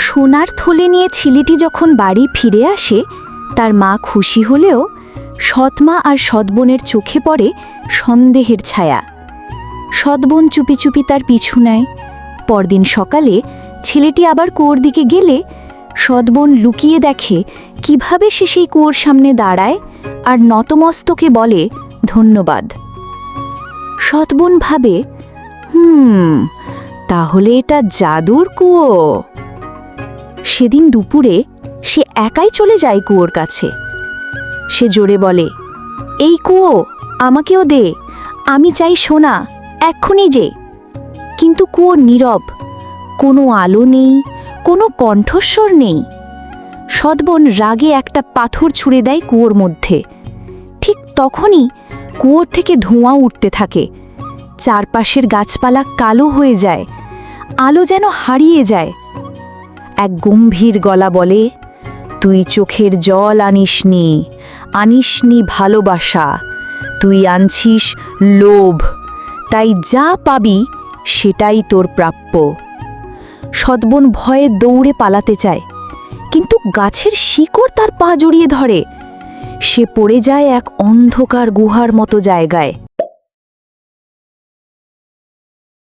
সোনার থলে নিয়ে ছেলেটি যখন বাড়ি ফিরে আসে, তার মা খুশি হলেও সৎমা আর সৎবোনের চোখে পড়ে সন্দেহের ছায়া। সৎবোন চুপি চুপি তার পিছু নেয়। পরদিন সকালে ছেলেটি আবার কুয়োর দিকে গেলে সৎবোন লুকিয়ে দেখে কীভাবে সে সেই কুয়োর সামনে দাঁড়ায় আর নতমস্তকে বলে, ধন্যবাদ। সৎবোন ভাবে, হুম, তাহলে এটা জাদুর কুয়ো। সেদিন দুপুরে সে একাই চলে যায় কুয়োর কাছে। সে জোরে বলে, এই কুয়ো, আমাকেও দে, আমি চাই সোনা, এক্ষুনি যে। কিন্তু কুয়ো নীরব, কোনো আলো নেই, কোনো কণ্ঠস্বর নেই। সদবন রাগে একটা পাথর ছুঁড়ে দেয় কুয়োর মধ্যে। ঠিক তখনই কুয়োর থেকে ধোঁয়া উঠতে থাকে। চারপাশের গাছপালা কালো হয়ে যায়, আলো যেন হারিয়ে যায়। এক গম্ভীর গলা বলে, তুই চোখের জল আনিসনি আনিসনি ভালোবাসা। তুই আনছিস লোভ। তাই যা পাবি সেটাই তোর প্রাপ্য। সদবন ভয়ে দৌড়ে পালাতে চায়, কিন্তু গাছের শিকড় তার পা জড়িয়ে ধরে। সে পড়ে যায় এক অন্ধকার গুহার মতো জায়গায়।